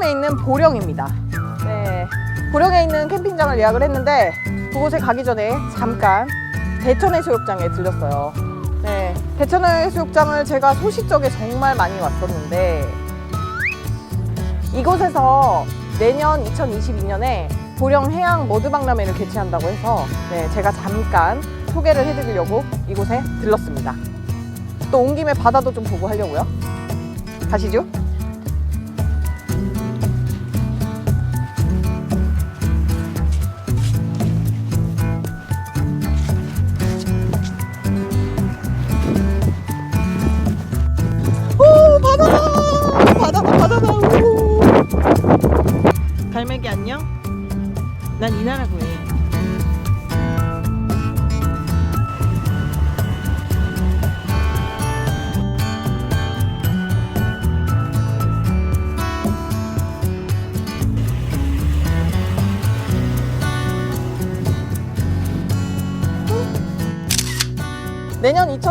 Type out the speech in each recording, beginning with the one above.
충남에 있는 보령입니다. 네. 보령에 있는 캠핑장을 예약을 했는데 그곳에 가기 전에 잠깐 대천해수욕장에 들렸어요. 네. 대천해수욕장을 제가 소시적에 정말 많이 왔었는데 이곳에서 내년 2022년에 보령 해양 머드박람회를 개최한다고 해서 네, 제가 잠깐 소개를 해드리려고 이곳에 들렀습니다. 또 온 김에 바다도 좀 보고 하려고요. 가시죠.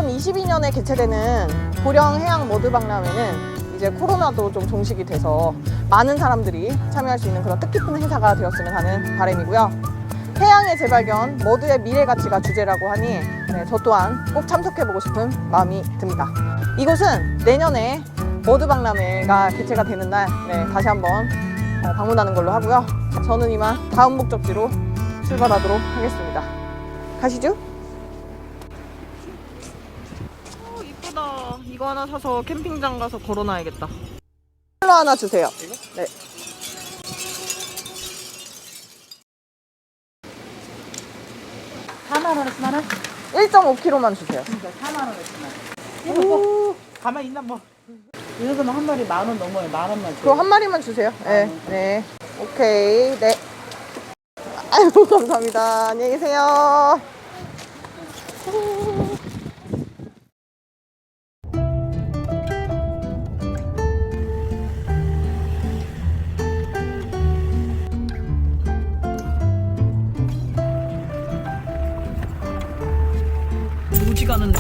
2022년에 개최되는 보령 해양 머드 박람회는 이제 코로나도 좀 종식이 돼서 많은 사람들이 참여할 수 있는 그런 뜻깊은 행사가 되었으면 하는 바람이고요. 해양의 재발견, 머드의 미래 가치가 주제라고 하니 네, 저 또한 꼭 참석해보고 싶은 마음이 듭니다. 이곳은 내년에 머드 박람회가 개최가 되는 날 네, 다시 한번 어, 방문하는 걸로 하고요. 저는 이만 다음 목적지로 출발하도록 하겠습니다. 가시죠. 이거 하나 사서 캠핑장 가서 걸어놔야겠다. 컬러 하나 주세요. 네. 사만 원에서 만 원? 1.5kg만 주세요. 그러니까 4만 원에서만 이거 뭐 가만히 있나 뭐 이거 그러면 한 마리 만 원 넘어요 만 원만 줘 그거 한 마리만 주세요. 네. 네. 오케이. 네. 아이고, 감사합니다. 안녕히 계세요.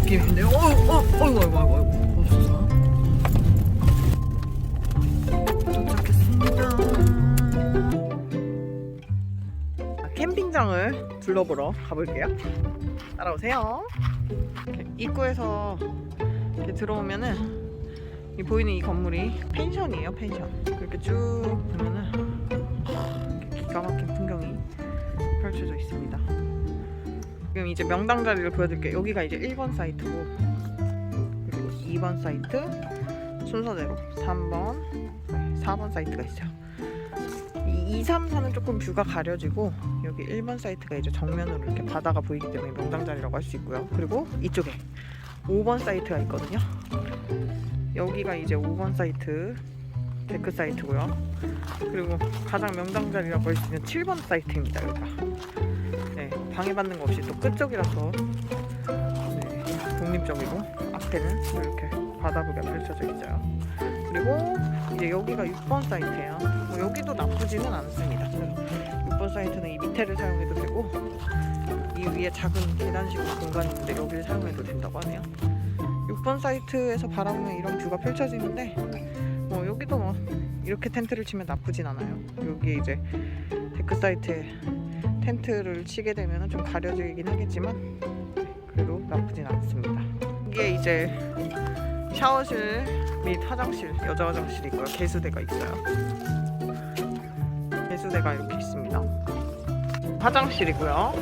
느낌인데요. 어, 어, 어이구. 없어서. 도착했습니다. 아, 캠핑장을 둘러보러 가볼게요. 따라오세요. 이렇게 입구에서 이렇게 들어오면은 이 보이는 이 건물이 펜션이에요, 펜션. 이렇게 쭉 보면은 기가 막힌 풍경이 펼쳐져 있습니다. 지금 이제 명당 자리를 보여드릴게요. 여기가 이제 1번 사이트고 그리고 2번 사이트 순서대로 3번, 4번 사이트가 있어요. 이 2, 3, 4는 조금 뷰가 가려지고 여기 1번 사이트가 이제 정면으로 이렇게 바다가 보이기 때문에 명당 자리라고 할 수 있고요. 그리고 이쪽에 5번 사이트가 있거든요. 여기가 이제 5번 사이트 데크 사이트고요. 그리고 가장 명당 자리라고 할 수 있는 7번 사이트입니다. 여기가. 네, 방해받는 거 없이 또 끝쪽이라서 네, 독립적이고 앞에는 이렇게 바다뷰가 펼쳐져 있어요. 그리고 이제 여기가 6번 사이트예요. 뭐 여기도 나쁘지는 않습니다. 6번 사이트는 이 밑에를 사용해도 되고 이 위에 작은 계단식으로 공간이 있는데 여기를 사용해도 된다고 하네요. 6번 사이트에서 바라보면 이런 뷰가 펼쳐지는데 뭐 여기도 뭐 이렇게 텐트를 치면 나쁘진 않아요. 여기에 이제 데크 사이트에 텐트를 치게 되면 좀 가려지긴 하겠지만 그래도 나쁘진 않습니다. 이게 이제 샤워실 및 화장실, 여자 화장실이 있고요. 개수대가 있어요. 개수대가 이렇게 있습니다. 화장실이고요.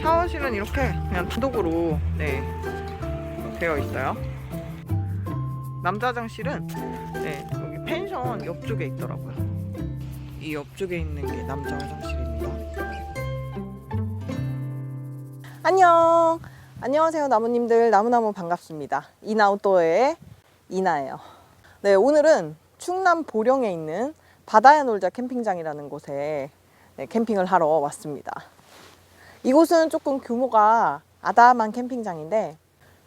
샤워실은 이렇게 그냥 단독으로 네, 되어 있어요. 남자 화장실은 네, 여기 펜션 옆쪽에 있더라고요. 이 옆쪽에 있는 게 남자 화장실입 안녕. 안녕하세요, 나무님들. 나무나무 반갑습니다. 이나우토의 이나예요. 네, 오늘은 충남 보령에 있는 바다에 놀자 캠핑장이라는 곳에 네, 캠핑을 하러 왔습니다. 이곳은 조금 규모가 아담한 캠핑장인데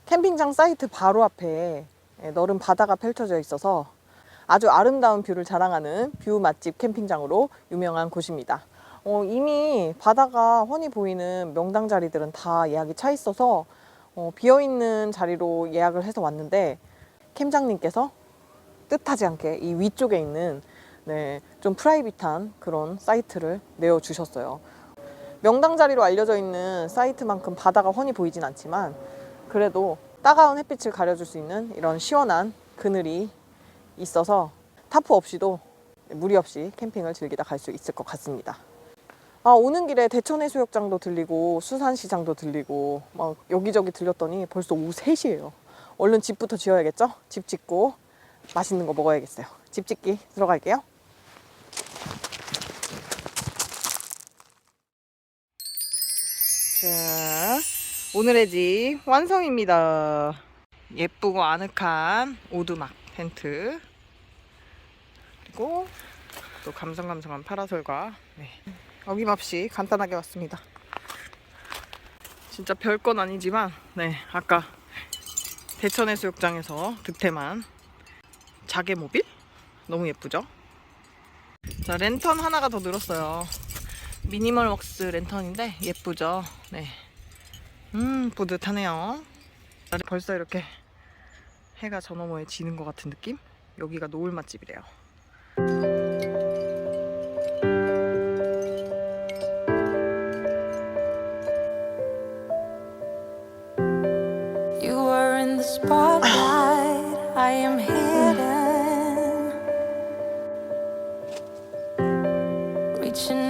캠핑장 사이트 바로 앞에 네, 너른 바다가 펼쳐져 있어서 아주 아름다운 뷰를 자랑하는 뷰 맛집 캠핑장으로 유명한 곳입니다. 어, 이미 바다가 훤히 보이는 명당 자리들은 다 예약이 차 있어서 어, 비어 있는 자리로 예약을 해서 왔는데 캠장님께서 뜻하지 않게 이 위쪽에 있는 네, 좀 프라이빗한 그런 사이트를 내어 주셨어요. 명당 자리로 알려져 있는 사이트만큼 바다가 훤히 보이진 않지만 그래도 따가운 햇빛을 가려줄 수 있는 이런 시원한 그늘이 있어서 타프 없이도 무리 없이 캠핑을 즐기다 갈 수 있을 것 같습니다. 아, 오는 길에 대천해수욕장도 들리고 수산시장도 들리고 막 여기저기 들렸더니 벌써 오후 3시예요. 얼른 집부터 지어야겠죠? 집 짓고 맛있는 거 먹어야겠어요. 집 짓기 들어갈게요. 자, 오늘의 집 완성입니다. 예쁘고 아늑한 오두막 텐트 그리고 또 감성감성한 파라솔과 네, 어김없이 간단하게 왔습니다. 진짜 별건 아니지만 네 아까 대천해수욕장에서 득템한 자개 모빌 너무 예쁘죠? 자 랜턴 하나가 더 늘었어요. 미니멀 웍스 랜턴인데 예쁘죠? 네. 음 뿌듯하네요. 벌써 이렇게 해가 저 너머에 지는 것 같은 느낌? 여기가 노을 맛집이래요.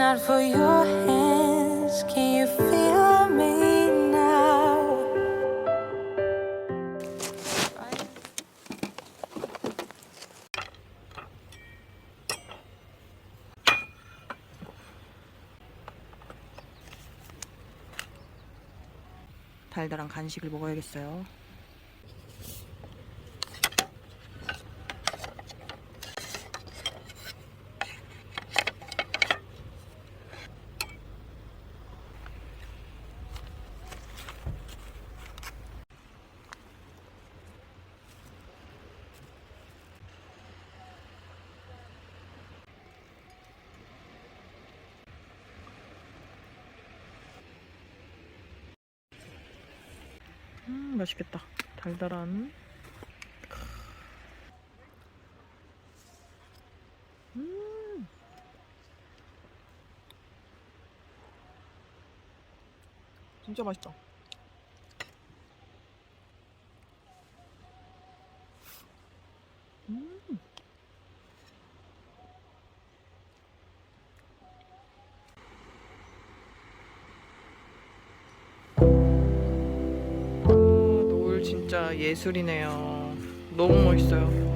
Out for your hands, can you feel me now? 달달한 간식을 먹어야겠어요. 음, 맛있겠다. 달달한. 음. 진짜 맛있다. 음. 아, 노을 진짜 예술이네요. 너무 멋있어요.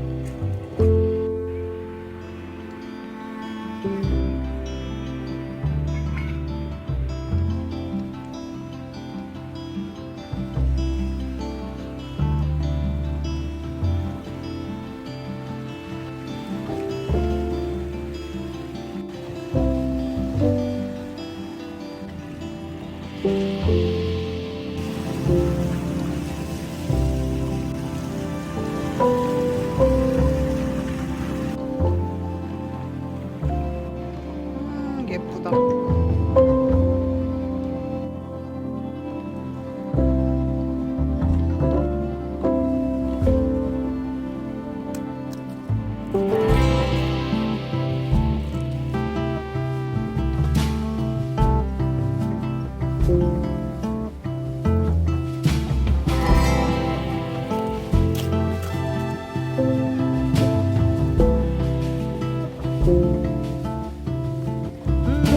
음,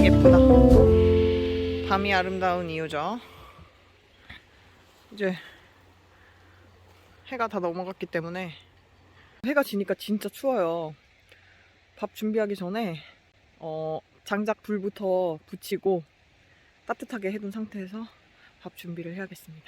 예쁘다. 밤이 아름다운 이유죠. 이제 해가 다 넘어갔기 때문에 해가 지니까 진짜 추워요. 밥 준비하기 전에 어, 장작 불부터 붙이고 따뜻하게 해둔 상태에서 밥 준비를 해야겠습니다.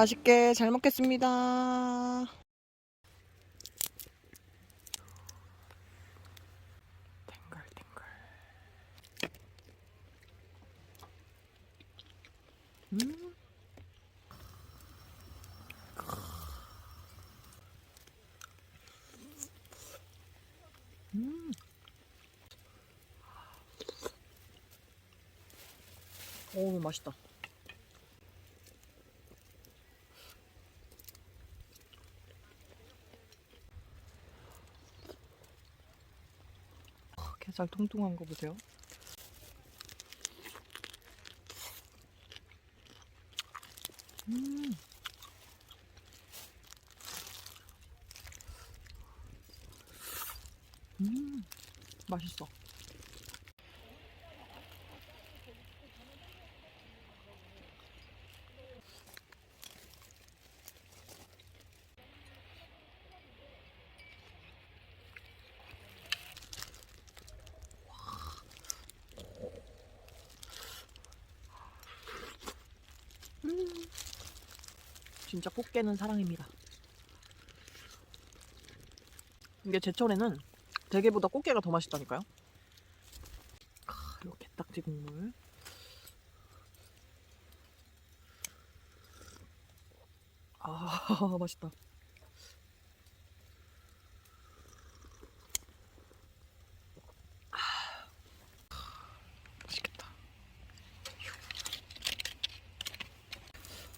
맛있게 잘 먹겠습니다. 탱글탱글. 음. 음. 오 맛있다. 아, 게살 통통한 거 보세요. 음. 음. 맛있어. 진짜 꽃게는 사랑입니다. 이게 제철에는 대게보다 꽃게가 더 맛있다니까요. 아, 요 게딱지 국물. 아, 맛있다.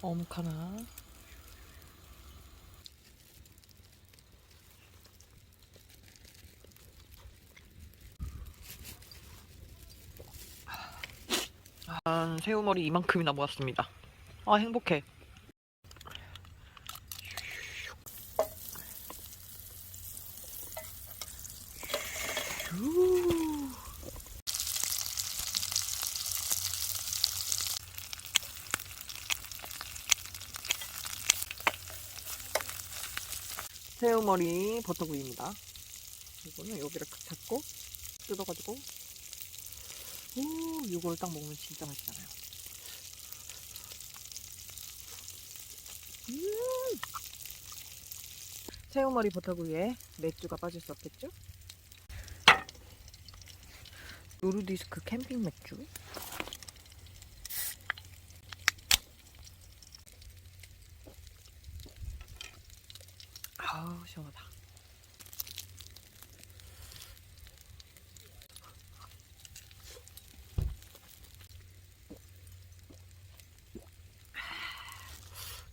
어묵 하나. 아, 새우머리 이만큼이나 모았습니다. 아, 행복해. 슈. 새우머리 버터구이입니다. 이거는 여기를 탁 잡고 뜯어가지고 오, 이걸 딱 먹으면 진짜 맛있잖아요. 음! 새우머리 버터구이에 맥주가 빠질 수 없겠죠? 노르디스크 캠핑 맥주. 아우 시원하다.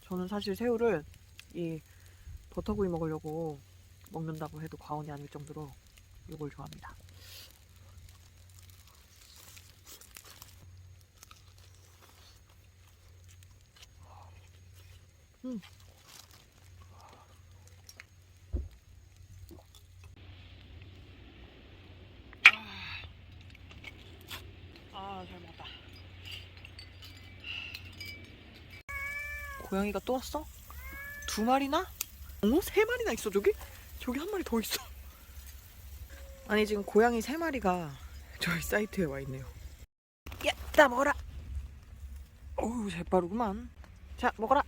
저는 사실 새우를 이 버터구이 먹으려고 먹는다고 해도 과언이 아닐 정도로 이걸 좋아합니다. 음. 아, 잘 먹었다. 고양이가 또 왔어? 두 마리나? 어? 세 마리나 있어 저기? 저기 한 마리 더 있어. 아니 지금 고양이 세 마리가 저희 사이트에 와 있네요. 야, 나 먹어라. 어우, 재빠르구만. 자, 먹어라.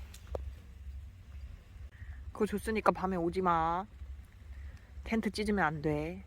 그거 줬으니까 밤에 오지 마. 텐트 찢으면 안 돼.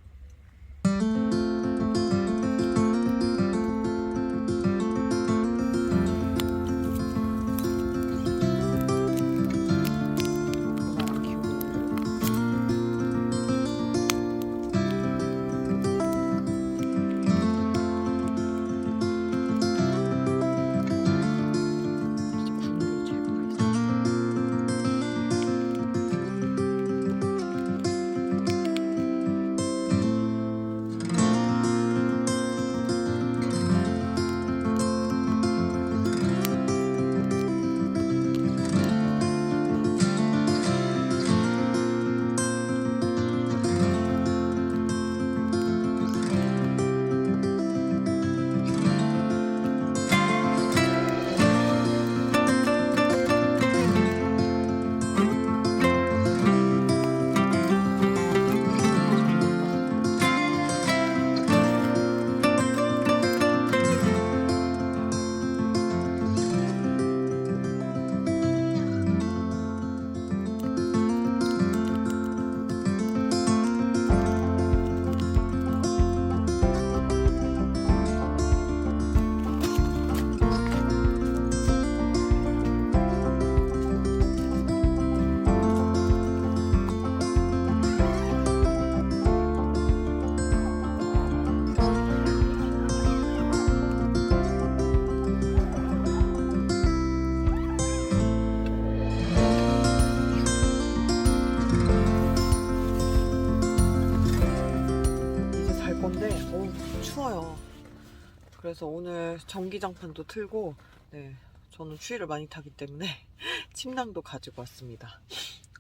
그래서 오늘 전기장판도 틀고, 네, 저는 추위를 많이 타기 때문에 침낭도 가지고 왔습니다.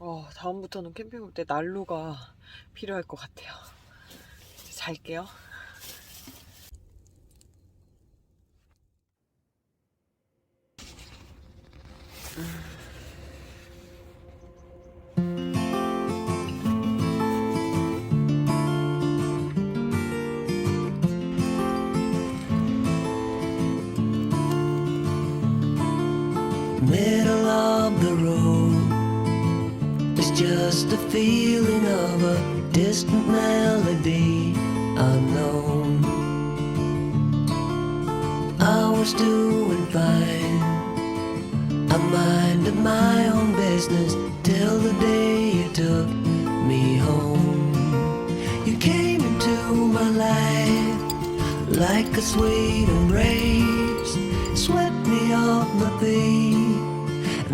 어, 다음부터는 캠핑 올 때 난로가 필요할 것 같아요. 잘게요. Middle of the road is just a feeling of a distant melody unknown. I was doing fine. I minded my own business till the day you took me home. You came into my life like a sweet embrace, swept me off my feet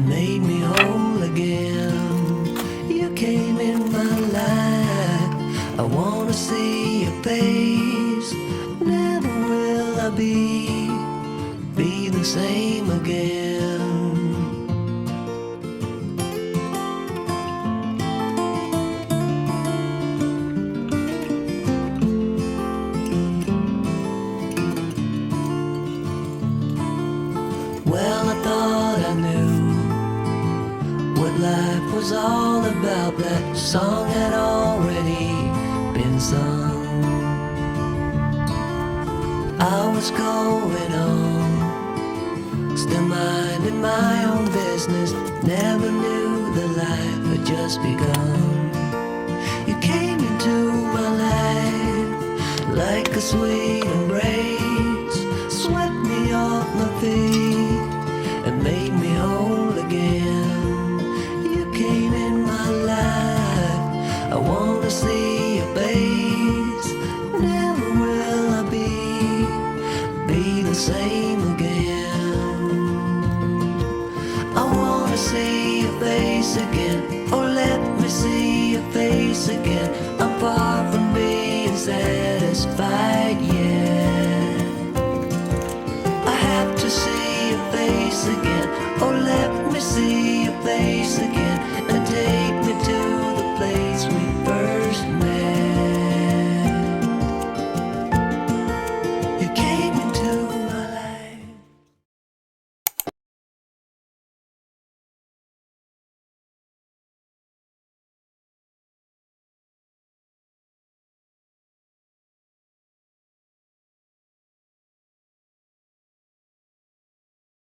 made me whole again. You came in my life. I wanna see your face. Never will I be be the same again. Business. Never knew the life had just begun. You came into my life like a sweet